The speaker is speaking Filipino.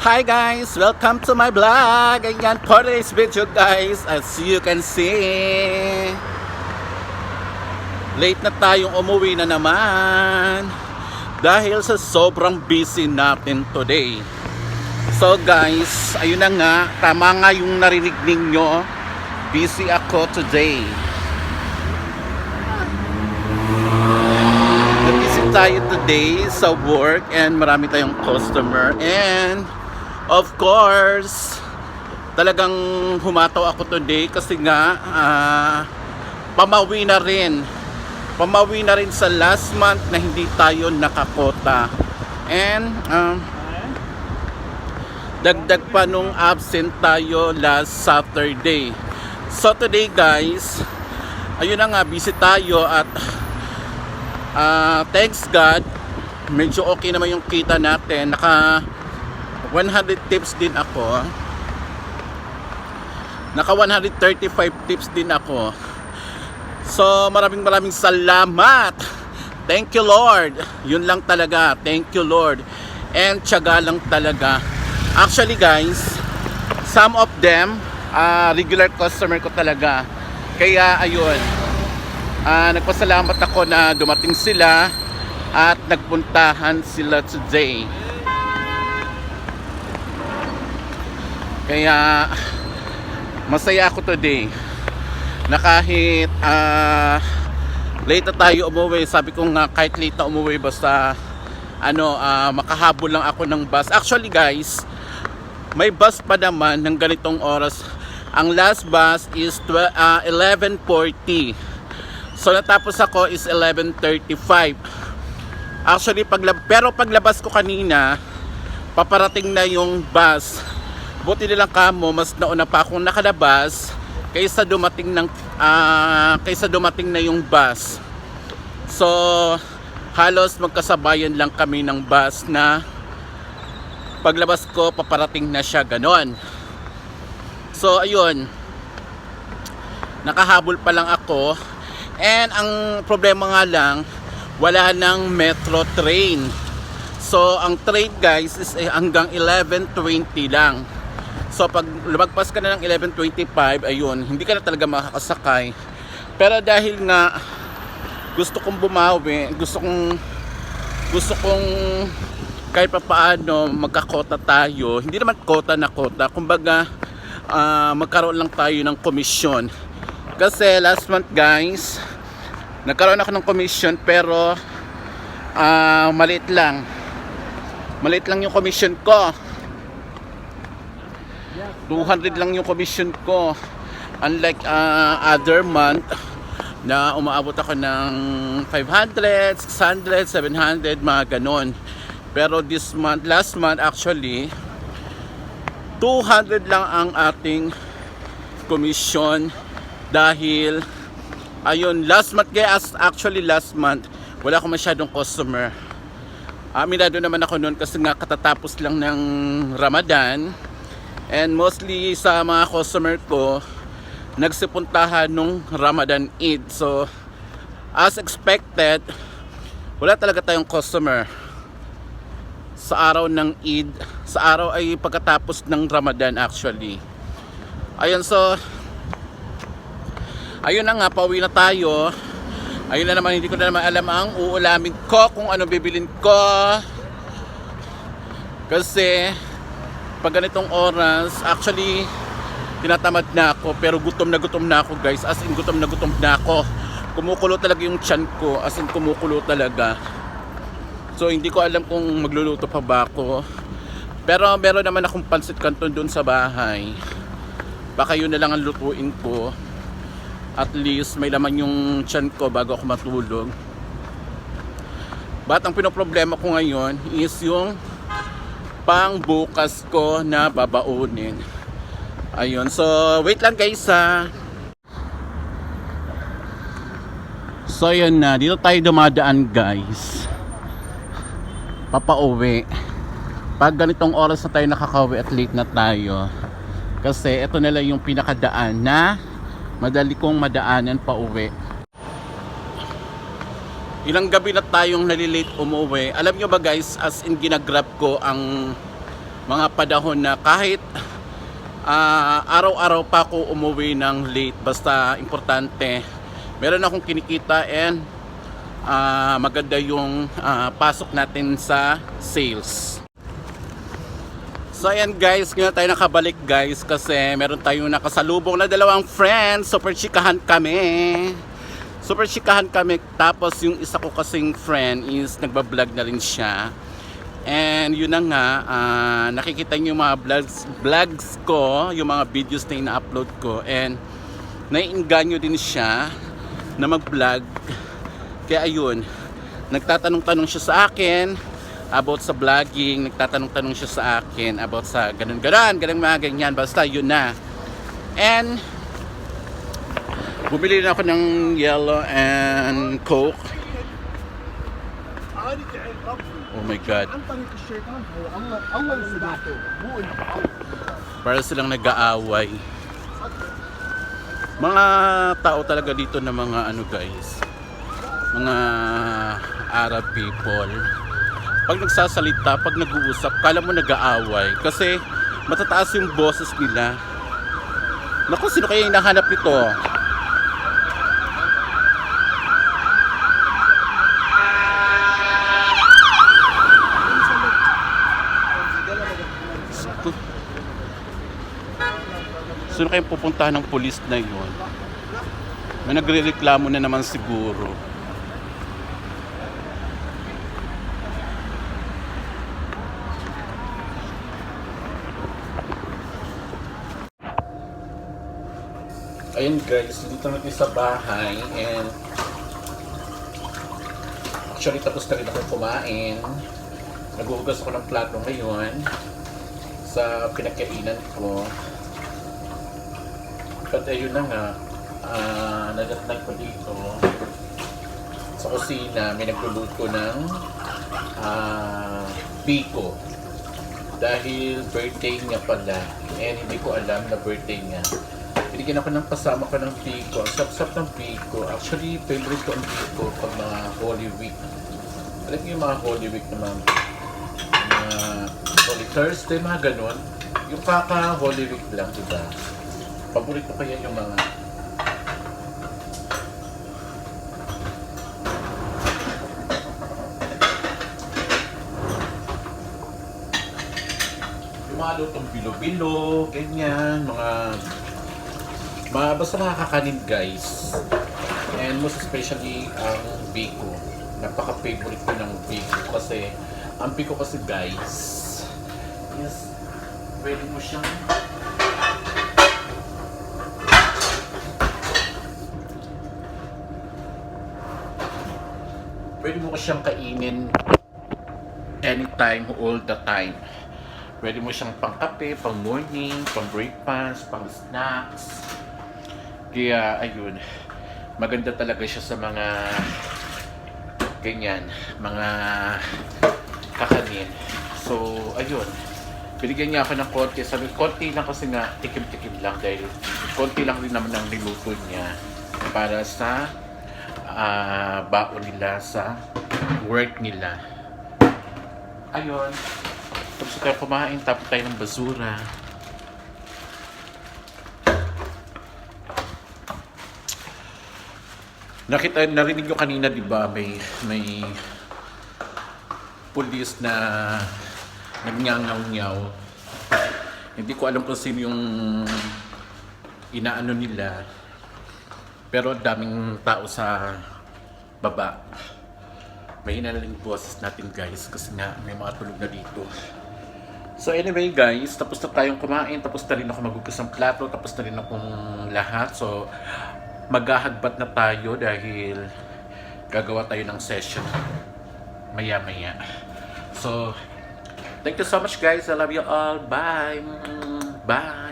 Hi guys! Welcome to my vlog! Ayan, for today's video guys, as you can see, late na tayong umuwi na naman dahil sa sobrang busy natin today. So guys, ayun na nga, tama nga yung narinig ninyo, busy ako today. Busy tayo today sa work and marami tayong customer and of course. Talagang humataw ako today kasi nga ah, pamawi na rin. Pamawi na rin sa last month na hindi tayo nakakota. And um, dagdag pa nung absent tayo last Saturday. So today guys ayun na nga busy tayo at ah, thanks God medyo okay naman yung kita natin. Naka 100 tips din ako. Naka 135 tips din ako. So maraming maraming salamat. Thank you Lord. Yun lang talaga. Thank you Lord. And tiyaga lang talaga. Actually guys some of them ah, regular customer ko talaga. Kaya ayun. Ah, nagpasalamat ako na dumating sila at nagpuntahan sila today Kaya masaya ako today na kahit ah, late na tayo umuwi, sabi ko nga kahit late na umuwi basta ano ah, makahabol lang ako ng bus. Actually guys, may bus pa naman ng ganitong oras. Ang last bus is twe- ah, 11:40. So natapos ako is 11:35. Actually paglab pero paglabas ko kanina, paparating na yung bus buti nilang kamo mas nauna pa akong nakalabas kaysa dumating ng ah, kaysa dumating na yung bus. So halos magkasabayan lang kami ng bus na paglabas ko paparating na siya ganon. So ayun. Nakahabol pa lang ako. And ang problema nga lang wala ng metro train. So, ang train guys is eh, hanggang 11.20 lang. So, pag lumagpas ka na ng 11.25, ayun, hindi ka na talaga makakasakay. Pero dahil nga gusto kong bumawi, gusto kong gusto kong kahit pa paano magkakota tayo. Hindi naman kota na kota. Kumbaga, ah, magkaroon lang tayo ng komisyon. Kasi last month guys, nagkaroon ako ng commission pero ah, maliit lang. Maliit lang yung commission ko. 200 lang yung commission ko. Unlike uh, other month na umaabot ako ng 500, 600, 700, mga ganon. Pero this month, last month actually, 200 lang ang ating commission dahil ayun, last month kaya as actually last month, wala akong masyadong customer. Aminado naman ako noon kasi nga katatapos lang ng Ramadan. And mostly sa mga customer ko, nagsipuntahan nung Ramadan Eid. So, as expected, wala talaga tayong customer sa araw ng Eid. Sa araw ay pagkatapos ng Ramadan actually. Ayun, so, ayun na nga, pauwi na tayo. Ayun na naman, hindi ko na naman alam ang uulamin ko kung ano bibilin ko. Kasi, pag ganitong oras, actually, tinatamad na ako, pero gutom na gutom na ako guys. As in, gutom na gutom na ako. Kumukulo talaga yung tiyan ko, as in, kumukulo talaga. So, hindi ko alam kung magluluto pa ba ako. Pero meron naman akong pansit canton doon sa bahay. Baka yun na lang ang lutuin ko at least may laman yung tiyan ko bago ako matulog. But ang pinoproblema ko ngayon is yung pang bukas ko na babaunin. Ayun, so wait lang guys ha. So yun na, dito tayo dumadaan guys. Papauwi. Pag ganitong oras na tayo nakakauwi at late na tayo. Kasi ito nila yung pinakadaan na madali kong madaanan pa uwi. Ilang gabi na tayong nalilate umuwi. Alam nyo ba guys, as in ginagrab ko ang mga panahon na kahit ah, araw-araw pa ako umuwi ng late basta importante meron akong kinikita and ah, maganda yung ah, pasok natin sa sales So ayan guys, ngayon tayo nakabalik guys kasi meron tayong nakasalubong na dalawang friends. Super chikahan kami. Super chikahan kami. Tapos yung isa ko kasing friend is nagbablog na rin siya. And yun na nga, ah, nakikita niyo mga vlogs, vlogs ko, yung mga videos na ina-upload ko. And naiinganyo din siya na mag-vlog. Kaya ayun, nagtatanong-tanong siya sa akin about sa vlogging, nagtatanong-tanong siya sa akin about sa ganun-ganon, ganun mga ganyan, basta yun na. And, Bumili na ako ng yellow and coke. Oh my God. Para silang nag-aaway. Mga tao talaga dito na mga ano guys. Mga Arab people. Pag nagsasalita, pag nag-uusap, kala mo nag-aaway. Kasi matataas yung boses nila. Naku, sino kaya hinahanap nito? Sino kayong pupuntahan ng polis na yun? May nagre-reklamo na naman siguro. Ayun guys, dito na tayo sa bahay and actually tapos na rin ako kumain. Naghuhugas ako ng plato ngayon sa pinagkainan ko. But ayun na nga, uh, nadatnan ko dito sa kusina, may nagluluto ng ah, biko. Dahil birthday niya pala, and hindi ko alam na birthday niya. Binigyan ako ng pasama ko ng biko. Sap-sap ng biko. Actually, favorite ko ang biko pag mga Holy Week. Alam niyo yung mga Holy Week naman. Mga Holy Thursday, mga ganun. Yung kaka Holy Week lang, di ba? Paborito ko yan yung mga yung mga lutong bilo-bilo, ganyan, mga mga basta mga kakanin guys. And most especially ang biko. Napaka-favorite ko ng biko kasi ang biko kasi guys yes, pwede mo siyang pwede mo ko siyang kainin anytime, all the time. Pwede mo siyang pang kape, pang morning, pang breakfast, pang snacks. Kaya, ayun, maganda talaga siya sa mga ganyan, mga kakanin. So, ayun, binigyan niya ako ng konti. Sabi, konti lang kasi nga, tikim-tikim lang dahil konti lang rin naman ang niluto niya para sa ah, baon nila sa work nila. Ayun. Tapos tayo kumain, tapos tayo ng basura. Nakita, narinig nyo kanina, di ba, may, may pulis na nagngangaw-ngaw. Hindi ko alam kung sino yung inaano nila. Pero daming tao sa baba. Lang yung boses natin guys kasi nga may mga tulog na dito. So anyway guys, tapos na tayong kumain, tapos na rin ako magugas ng plato, tapos na rin akong lahat. So maghahagbat na tayo dahil gagawa tayo ng session maya maya. So thank you so much guys. I love you all. Bye. Bye.